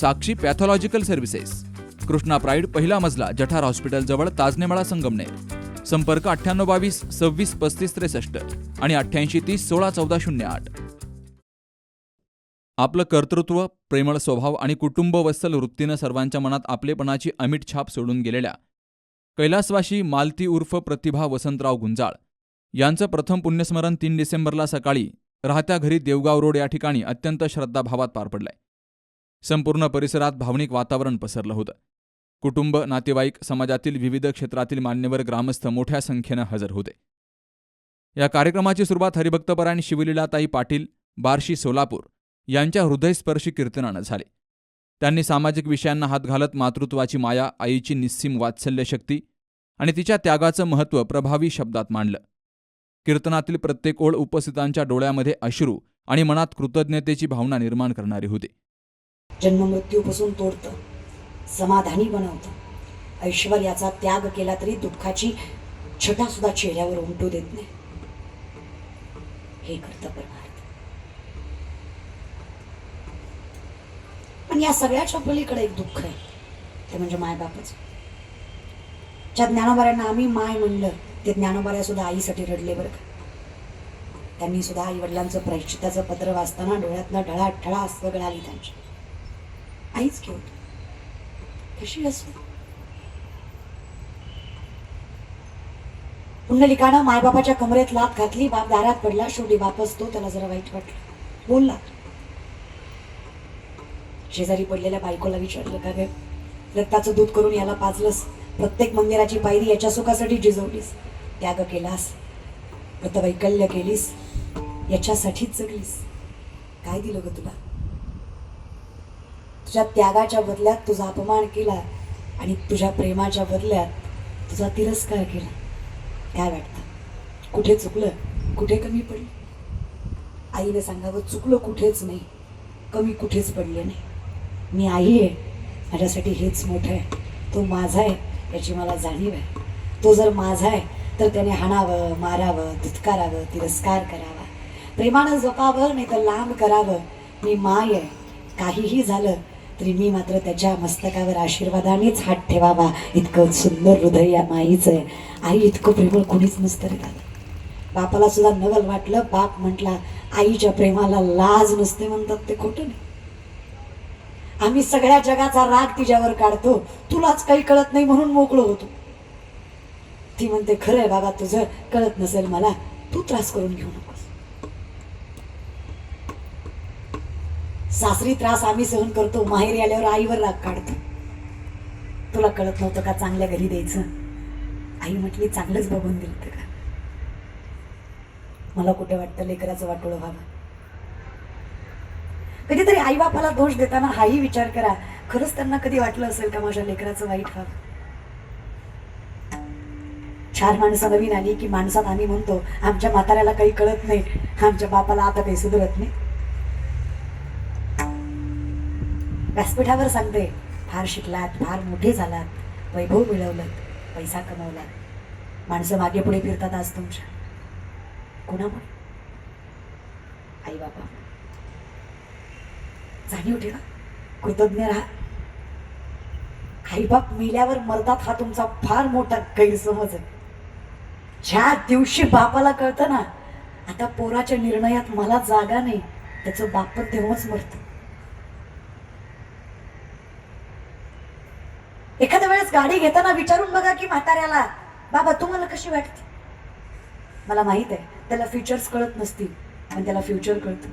Sakshi pathological services. Krishna pride पहिला मजला जठार hospital जवळ ताजनेमाळा संगमनेर. संपर्क अठ्ठ्याण्णव बावीस सव्वीस पस्तीस त्रेसष्ट आणि अठ्ठ्याऐंशी तीस सोळा चौदा शून्य आठ. आपलं कर्तृत्व प्रेमळ स्वभाव आणि कुटुंबवत्सल वृत्तीनं सर्वांच्या मनात आपलेपणाची अमिट छाप सोडून गेलेल्या कैलासवाशी मालती उर्फ प्रतिभा वसंतराव गुंजाळ यांचं प्रथम पुण्यस्मरण तीन डिसेंबरला सकाळी राहत्या घरी देवगाव रोड या ठिकाणी अत्यंत श्रद्धाभावात पार पडलंय. संपूर्ण परिसरात भावनिक वातावरण पसरलं होतं. कुटुंब नातेवाईक समाजातील विविध क्षेत्रातील मान्यवर ग्रामस्थ मोठ्या संख्येनं हजर होते. या कार्यक्रमाची सुरुवात हरिभक्तपरायण शिवलीलाताई पाटील बार्शी सोलापूर यांच्या हृदयस्पर्शी कीर्तनानं झाली. त्यांनी सामाजिक विषयांना हात घालत मातृत्वाची माया आईची निस्सीम वात्सल्य शक्ती आणि तिच्या त्यागाचं महत्त्व प्रभावी शब्दात मांडलं. कीर्तनातील प्रत्येक ओळ उपस्थितांच्या डोळ्यामध्ये अश्रू आणि मनात कृतज्ञतेची भावना निर्माण करणारी होती. जन्ममृत्यूपासून तोडतं. समाधानी बनवतं. ऐश्वर्याचा त्याग केला तरी दुःखाची छटा सुद्धा चेहऱ्यावर उमटू देत नाही. हे करतं परमार्थ. पण या सगळ्याच्या पलीकडे एक दुःख आहे. ते म्हणजे मायबापच. ज्या ज्ञानोबाऱ्यांना आम्ही माय म्हणलं ते ज्ञानोबाऱ्या सुद्धा आईसाठी रडले बरं का. त्यांनी सुद्धा आई वडिलांचं प्रायश्चिताचं पत्र वाचताना डोळ्यातनं ढळा ठळा अस्त्र गळाली त्यांची. आईच घेऊ कशी असो पुंडलिकानं मायबापाच्या कमरेत लात घातली बाप दारात पडला शेवटी वापस तो त्याला जरा वाईट वाटलं. बोलला शेजारी पडलेल्या बायकोला विचारलं का गे? रक्ताचं दूध करून याला पाजलंस? प्रत्येक मंदिराची पायरी याच्या सुखासाठी जिजवलीस? त्याग केलास. व्रतवैकल्य केलीस. याच्यासाठीच जगलीस. काय दिलं ग तुला? तुझ्या त्यागाच्या बदल्यात तुझा अपमान केला आणि तुझ्या प्रेमाच्या बदल्यात तुझा तिरस्कार केला. काय वाटतं. कुठे चुकलं कुठे कमी पडलं? आईने सांगावं चुकलं कुठेच नाही कमी कुठेच पडले नाही. मी आई आहे माझ्यासाठी हेच मोठं आहे. तो माझा आहे याची मला जाणीव आहे. तो जर माझा आहे तर त्याने हाणावं मारावं धुतकारावं तिरस्कार करावा. प्रेमानं जपावं नाही तर लांब करावं. मी माय आहे. काहीही झालं तरी मी मात्र त्याच्या मस्तकावर आशीर्वादानेच हात ठेवावा. इतकं सुंदर हृदय या माईचं आहे. आई इतकं प्रेमळ कोणीच नसतं रे दादा बापाला सुद्धा नवल वाटलं. बाप म्हटला आईच्या प्रेमाला लाज नसते म्हणतात ते खोटं नाही. आम्ही सगळ्या जगाचा राग तिच्यावर काढतो. तुलाच काही कळत नाही म्हणून मोकळं होतो. ती म्हणते खरंय बाबा तुझं कळत नसेल मला. तू त्रास करून घेऊ नको. सासरी त्रास आम्ही सहन करतो. माहेरी आल्यावर आईवर राग काढतो. तुला कळत नव्हतं का चांगल्या घरी द्यायचं? आई म्हटली चांगलंच बघून दिलं का? मला कुठे वाटतं लेकराचं वाटोळं व्हावं? कधीतरी आई बापाला दोष देताना हाही विचार करा. खरंच त्यांना कधी वाटलं असेल का माझ्या लेकराचं वाईट व्हावं? चार माणसं नवीन आली की माणसात आम्ही म्हणतो आमच्या म्हाताऱ्याला काही कळत नाही. आमच्या बापाला आता काही सुधरत नाही. व्यासपीठावर सांगते. फार शिकलात फार मोठे झालात. वैभव मिळवलं पैसा कमवला माणसं मागे पुढे फिरतात आज तुमच्या. कुणामुळे? आई बाबा जाणीव ठेवा. कृतज्ञ राहा. आईबाप मेल्यावर मरतात हा तुमचा फार मोठा गैरसमज आहे. ज्या दिवशी बापाला कळतं ना आता पोराच्या निर्णयात मला जागा नाही त्याचं बाप तेव्हाच मरतं. वेळेस गाडी घेताना विचारून बघा की म्हाताऱ्याला. बाबा तुम्हाला कशी वाटते? मला माहीत आहे त्याला फीचर्स कळत नसतील पण त्याला फ्युचर कळत.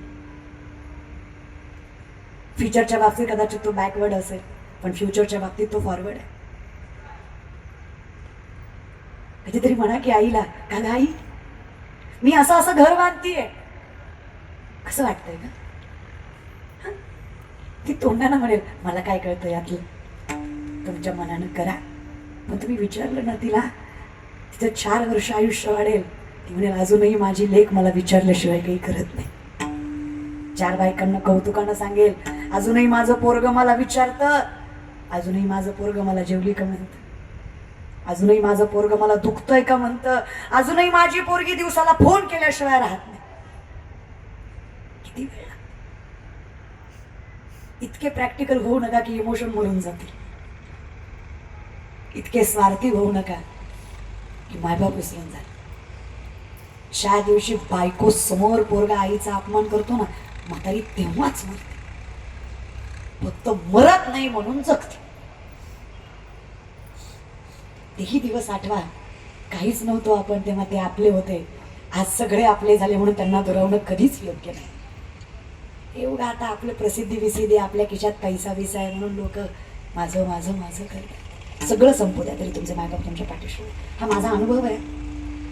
फीचरच्या बाबतीत कदाचित तो बॅकवर्ड असेल पण फ्युचरच्या बाबतीत तो फॉरवर्ड आहे. कधीतरी म्हणा की आईला का ग आई मी असं असं घर बांधतीये. कसं वाटतंय का? ती तोंडाना म्हणेल मला काय कळतं यातलं? तुमच्या मनानं करा. पण तुम्ही विचारलं ना तिला तिचं चार वर्ष आयुष्य वाढेल. ती म्हणेल अजूनही माझी लेख मला विचारल्याशिवाय काही करत नाही. चार बायकांना कौतुकानं सांगेल अजूनही माझं पोरग मला विचारतं. अजूनही माझं पोरग मला जेवली का म्हणतं? अजूनही माझं पोरग मला दुखतंय का म्हणतं? अजूनही माझी पोरगी दिवसाला फोन केल्याशिवाय राहत नाही. किती वेळ. इतके प्रॅक्टिकल होऊ नका की इमोशन मरून जातील. इतके स्वार्थी होऊ नका की मायबाप विसरून जा ज्या दिवशी बायको समोर पोरगा आईचा अपमान करतो ना म्हातारी तेव्हाच मरते. फक्त मरत नाही म्हणून जगते. तेही दिवस आठवा. काहीच नव्हतो आपण तेव्हा ते आपले होते. आज सगळे आपले झाले म्हणून त्यांना दुरावणं कधीच योग्य नाही. एवढं आता आपलं प्रसिद्धी विसिद्धी आपल्या खिशात पैसा विसा आहे म्हणून लोक माझं माझं माझं करतात. सगळं संपू द्या तरी तुमचे मायबाप तुमच्या पाठीशी हा माझा अनुभव आहे.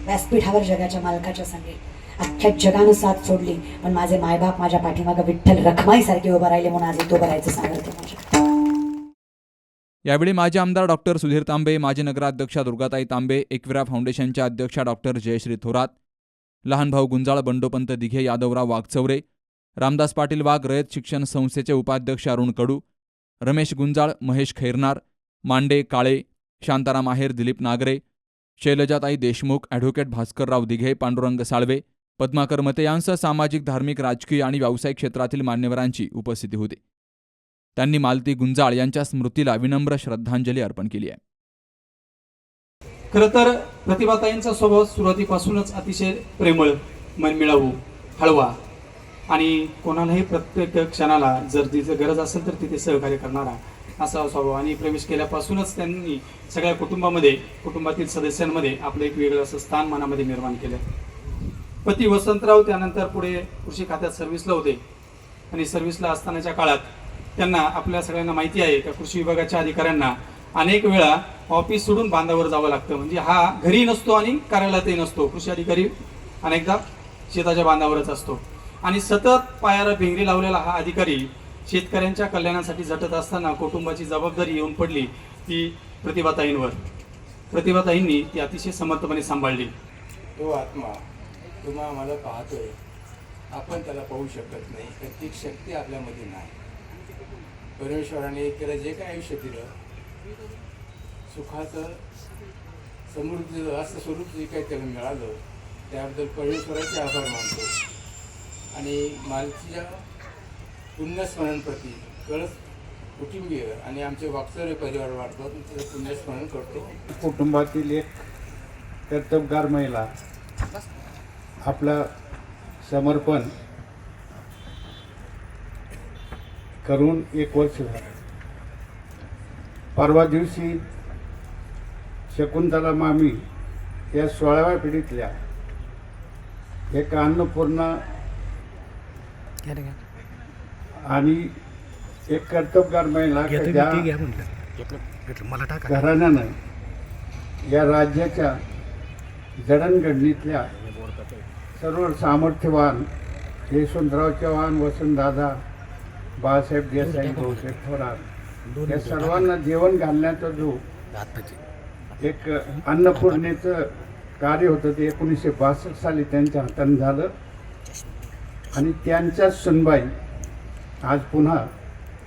व्यासपीठावर जगाच्या मालकाच्या सांगेल अख्ख्या जगानं साथ सोडली पण माझे मायबाप माझ्या पाठीमागं विठ्ठल रखमाईसारखे उभं राहिले म्हणून आज तो उभं सांगते माझ्या. यावेळी माजी आमदार डॉक्टर सुधीर तांबे माजी नगराध्यक्षा दुर्गाताई तांबे एकविरा फाउंडेशनच्या अध्यक्षा डॉक्टर जयश्री थोरात लहान भाऊ गुंजाळ बंडोपंत दिघे यादवराव वाघचौरे रामदास पाटील वाघ रयत शिक्षण संस्थेचे उपाध्यक्ष अरुण कडू रमेश गुंजाळ महेश खैरनार मांडे काळे शांताराम आहेर दिलीप नागरे शैलजाताई देशमुख ॲडव्होकेट भास्करराव दिघे पांडुरंग साळवे पद्माकर मते यांसह सामाजिक धार्मिक राजकीय आणि व्यावसायिक क्षेत्रातील मान्यवरांची उपस्थिती होती. त्यांनी मालती गुंजाळ यांच्या स्मृतीला विनम्र श्रद्धांजली अर्पण केली आहे. खरं तर प्रतिभाताईंचा स्वभाव सुरुवातीपासूनच अतिशय प्रेमळ मनमिळावू हळवा आणि कोणालाही प्रत्येक क्षणाला जर तिचं गरज असेल तर तिथे सहकार्य करणारा असा स्वभाव. आणि प्रवेश केल्यापासूनच त्यांनी सगळ्या कुटुंबामध्ये कुटुंबातील सदस्यांमध्ये आपलं एक वेगळं असं स्थान मनामध्ये निर्माण केलं. पती वसंतराव त्यानंतर पुढे कृषी खात्यात सर्व्हिसला होते. आणि सर्व्हिसला असतानाच्या काळात त्यांना आपल्या सगळ्यांना माहिती आहे का कृषी विभागाच्या अधिकाऱ्यांना अनेक वेळा ऑफिस सोडून बांधावर जावं लागतं. म्हणजे हा घरी नसतो आणि कार्यालयातही नसतो. कृषी अधिकारी अनेकदा शेताच्या बांधावरच असतो. आणि सतत पायाला भिंगरी लावलेला हा अधिकारी शेतकऱ्यांच्या कल्याणासाठी झटत असताना कुटुंबाची जबाबदारी येऊन पडली ती प्रतिभाताईंवर. प्रतिभाताईंनी ती अतिशय समर्थपणे सांभाळली. तो आत्मा तुम्हा आम्हाला पाहतोय. आपण त्याला पाहू शकत नाही प्रत्येक शक्ती आपल्यामध्ये नाही. परमेश्वराने त्याला जे काय आयुष्य दिलं सुखाचं समृद्धीचं असं स्वरूप जे काही त्याला मिळालं त्याबद्दल परमेश्वराचे आभार मानतो. आणि मालकीच्या पुण्यस्मरणप्रती कळस कुटुंबीय आणि आमचे वागचौरे परिवार वाढतात त्याचं पुण्यस्मरण करतो. कुटुंबातील एक कर्तबगार महिला आपलं समर्पण करून एक वर्ष झालं. परवा दिवशी शकुंतला मामी या सोळाव्या पिढीतल्या एक अन्नपूर्णा आणि एक कर्तबगार महिला ज्या घराण्यानं या राज्याच्या जडणघडणीतल्या सर्व सामर्थ्यवान यशवंतराव चव्हाण वसंतदादा बाळासाहेब देसाई भाऊसाहेब थोरात या सर्वांना जेवण घालण्याचा जो एक अन्नपूर्णेचं कार्य होतं ते एकोणीसशे बासष्ट साली त्यांच्या हाताने झालं. आणि त्यांच्याच सुनबाई आज पुन्हा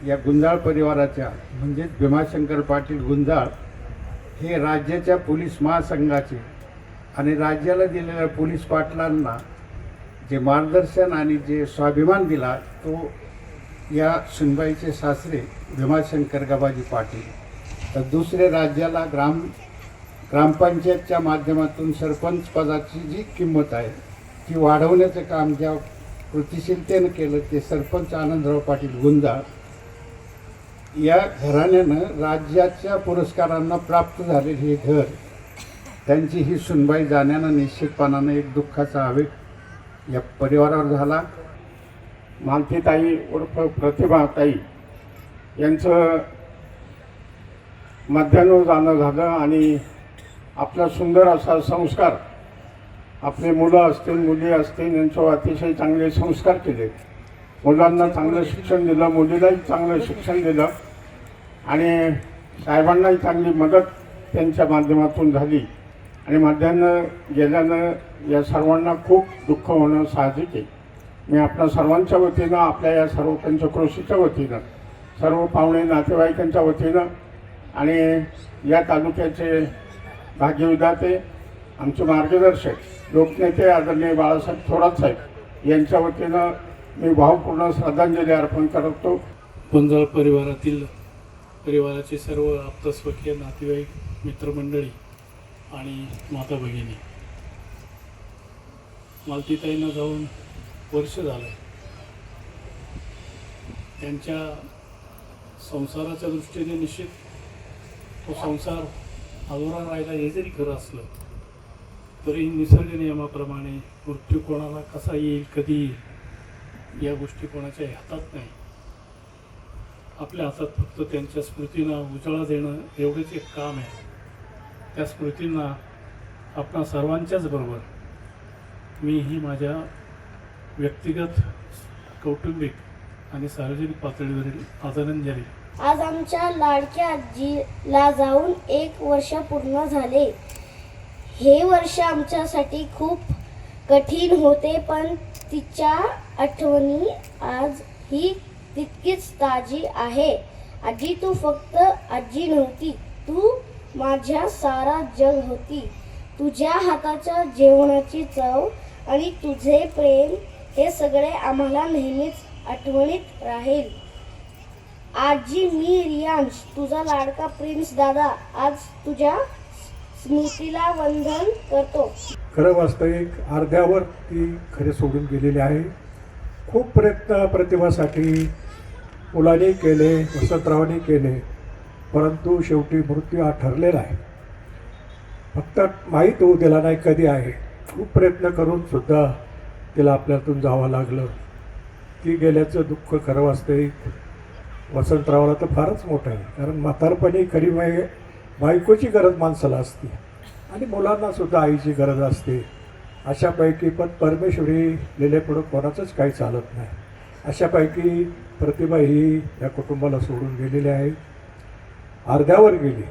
या गुंजाळ परिवाराच्या म्हणजेच भीमाशंकर पाटील गुंजाळ हे राज्याच्या पोलीस महासंघाचे आणि राज्याला दिलेल्या पोलीस पाटलांना जे मार्गदर्शन आणि जे स्वाभिमान दिला तो या सुनबाईचे सासरे भीमाशंकर गबाजी पाटील. तर दुसरे राज्याला ग्राम ग्रामपंचायतच्या माध्यमातून सरपंच पदाची जी किंमत आहे ती वाढवण्याचं काम ज्या कृतिशीलतेनं केलं ते सरपंच आनंदराव पाटील गुंजाळ या घराण्यानं राज्याच्या पुरस्कारांना प्राप्त झालेले हे घर त्यांची ही सुनबाई जाण्यानं निश्चितपणानं एक दुःखाचा आवेग या परिवारावर झाला. मालतीताई उर्फ प्रतिभाताई यांचं मध्यान्ह जाणं झालं आणि आपला सुंदर असा संस्कार आपली मुलं असतील मुली असतील यांच्यावर अतिशय चांगले संस्कार केले. मुलांना चांगलं शिक्षण दिलं मुलीलाही चांगलं शिक्षण दिलं. आणि साहेबांनाही चांगली मदत त्यांच्या माध्यमातून झाली. आणि मध्यानं गेल्यानं या सर्वांना खूप दुःख होणं साहजिक आहे. मी आपल्या सर्वांच्या वतीनं आपल्या या सर्व पंचक्रोशीच्या वतीनं सर्व पाहुणे नातेवाईकांच्या वतीनं आणि या तालुक्याचे भाग्यविधाते आमचे मार्गदर्शक लोकनेते आदरणीय बाळासाहेब थोरात साहेब यांच्या वतीनं मी भावपूर्ण श्रद्धांजली अर्पण करतो. गुंजाळ परिवारातील परिवाराचे सर्व आप्तस्वकीय नातेवाईक मित्रमंडळी आणि माता भगिनी. मालतीताईंना जाऊन वर्ष झालं त्यांच्या संसाराच्या दृष्टीने निश्चित तो संसार अधुरा राहिला हे जरी खरं असलं तरी निसर्ग नियमाप्रमाणे मृत्यू कोणाला कसा येईल कधी येईल या गोष्टी कोणाच्या हातात नाही. आपल्या हातात फक्त त्यांच्या स्मृतींना उजाळा देणं एवढंच एक काम आहे. त्या स्मृतींना आपणा सर्वांच्याच बरोबर मी ही माझ्या व्यक्तिगत कौटुंबिक आणि सार्वजनिक पातळीवरील आदरांजली आज आमच्या लाडक्या आजीला जाऊन एक वर्ष पूर्ण झाले. हे वर्ष आमच्यासाठी खूप कठीण होते पण तिच्या आठवणी आज ही तितकीच ताजी आहे. आजी तू फक्त आजी नव्हती तू माझ्या सारा जग होती. तुझ्या हाताच्या जेवणाची चव आणि तुझे प्रेम हे सगळे आम्हाला नेहमीच आठवणीत राहील. आजी मी रियांश तुझा लाडका प्रिन्स दादा आज तुझ्या स्मृतीला वंदन करतो. खरं वास्तविक अर्ध्यावर ती खरे सोडून गेलेली आहे. खूप प्रयत्न प्रतिभासाठी मुलांनी केले वसंतरावाने केले परंतु शेवटी मृत्यू हा ठरलेला आहे. फक्त माहीत होऊ दिला नाही कधी आहे. खूप प्रयत्न करून सुद्धा तिला आपल्यातून जावं लागलं. ती गेल्याचं दुःख खरं वास्तविक वसंतरावाला तर फारच मोठं आहे. कारण म्हातारपणी खरी बाई बायकोची गरज माणसाला असते. आणि मुलांना सुद्धा आईची गरज असते. अशापैकी पण परमेश्वरी लिहिल्यापुढं कोणाचंच काही चालत नाही. अशापैकी प्रतिभा ही या कुटुंबाला सोडून गेलेली आहे. अर्ध्यावर गेली.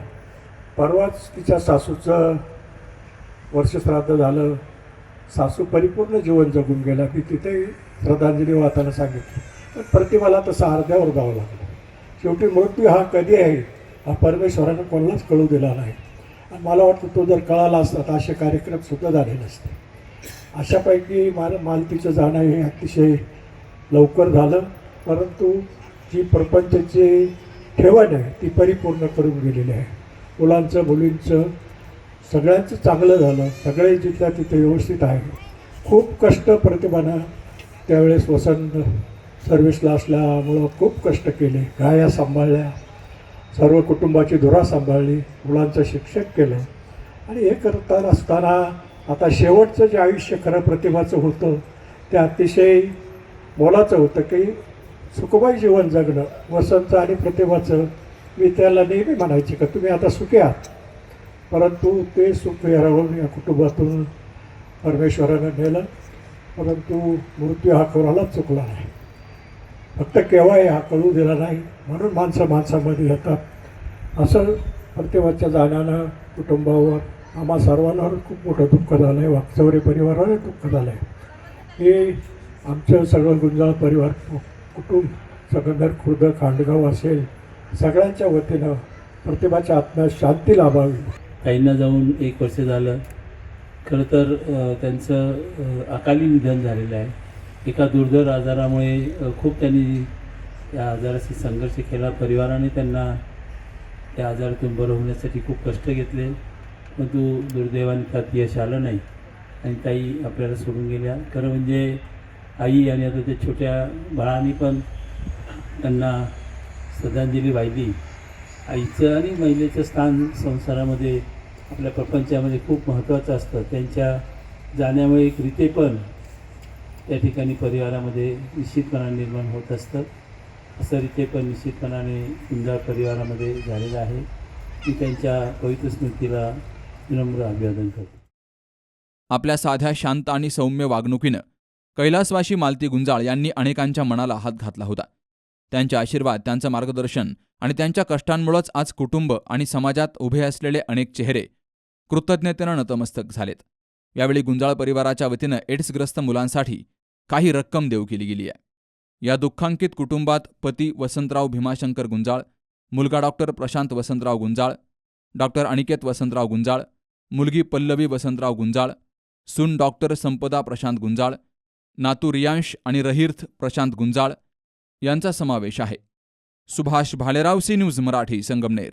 परवाच तिच्या सासूचं वर्षश्राद्ध झालं. सासू परिपूर्ण जीवन जगून गेला. मी तिथेही श्रद्धांजली वाहताना सांगितलं. पण प्रतिभाला तसं अर्ध्यावर जावं लागलं. शेवटी मृत्यू हा कधी आहे? परमेश्वरानं कोणालाच कळू दिला नाही. आणि मला वाटतं तो जर कळाला असता तर असे कार्यक्रमसुद्धा झाले नसते. अशापैकी माल मालतीचं जाणं हे अतिशय लवकर झालं. परंतु जी प्रपंचची ठेवण आहे ती परिपूर्ण करून गेलेली आहे. मुलांचं मुलींचं सगळ्यांचं चांगलं झालं. सगळे जिथल्या तिथे व्यवस्थित आहे. खूप कष्ट प्रतिभानं त्यावेळेस वसंत सर्व्हिसला असल्यामुळं खूप कष्ट केले. गाया सांभाळल्या. सर्व कुटुंबाची धुरा सांभाळली मुलांचं शिक्षक केलं. आणि हे करताना असताना आता शेवटचं जे आयुष्य खरं प्रतिभाचं होतं ते अतिशय मोलाचं होतं की सुखमय जीवन जगणं वसंतचं आणि प्रतिभाचं मी त्याला नेहमी म्हणायचे का तुम्ही आता सुखी आहात. परंतु ते सुख हरवून या कुटुंबातून परमेश्वरानं नेलं परंतु मृत्यू हा कोणालाच चुकला नाही. फक्त केव्हाही हा कळू दिला नाही म्हणून माणसं माणसामध्ये येतात. असं प्रत्येकाच्या जाण्यानं कुटुंबावर आम्हा सर्वांवर खूप मोठं दुःख झालं आहे वागचौरे परिवाराला दुःख झालं आहे हे आमचं सगळं गुंजाळ परिवार कु- कुटुंब सगंधर खुर्द खांडगाव असेल सगळ्यांच्या वतीनं प्रतिभाच्या आत्म्यात शांती लाभावी. ताईंना जाऊन एक वर्ष झालं. खरं तर त्यांचं अकाली निधन झालेलं आहे. एका दुर्धर आजारामुळे खूप त्यांनी त्या आजाराशी संघर्ष केला. परिवाराने त्यांना त्या आजारातून बरं होण्यासाठी खूप कष्ट घेतले. परंतु दुर्दैवाने त्यात यश आलं नाही आणि ताई आपल्याला सोडून गेल्या. खरं म्हणजे आई आणि आता त्या छोट्या बाळांनी पण त्यांना श्रद्धांजली वाहिली. आईचं आणि महिलेचं स्थान संसारामध्ये आपल्या प्रपंचामध्ये खूप महत्त्वाचं असतं. त्यांच्या जाण्यामुळे एक रीते पण त्या ठिकाणी परिवारामध्ये निश्चितपणा निर्माण होत असतं. असं रीते पण निश्चितपणाने कुंजाळ परिवारामध्ये झालेलं आहे. मी त्यांच्या पवित्र स्मृतीला विनम्र अभिवादन करतो. आपल्या साध्या शांत आणि सौम्य वागणुकीनं कैलासवाशी मालती गुंजाळ यांनी अनेकांच्या मनाला हात घातला होता. त्यांचे आशीर्वाद त्यांचं मार्गदर्शन आणि त्यांच्या कष्टांमुळेच आज कुटुंब आणि समाजात उभे असलेले अनेक चेहरे कृतज्ञतेनं नतमस्तक झालेत. यावेळी गुंजाळ परिवाराच्या वतीनं एड्सग्रस्त मुलांसाठी काही रक्कम देऊ केली गेली आहे. या दुःखांकित कुटुंबात पती वसंतराव भीमाशंकर गुंजाळ मुलगा डॉक्टर प्रशांत वसंतराव गुंजाळ डॉक्टर अनिकेत वसंतराव गुंजाळ मुलगी पल्लवी वसंतराव गुंजाळ सून डॉक्टर संपदा प्रशांत गुंजाळ नातू रियांश आणि रहीर्थ प्रशांत गुंजाळ यांचा समावेश आहे. Subhash Bhalerao C News Marathi Sangamner.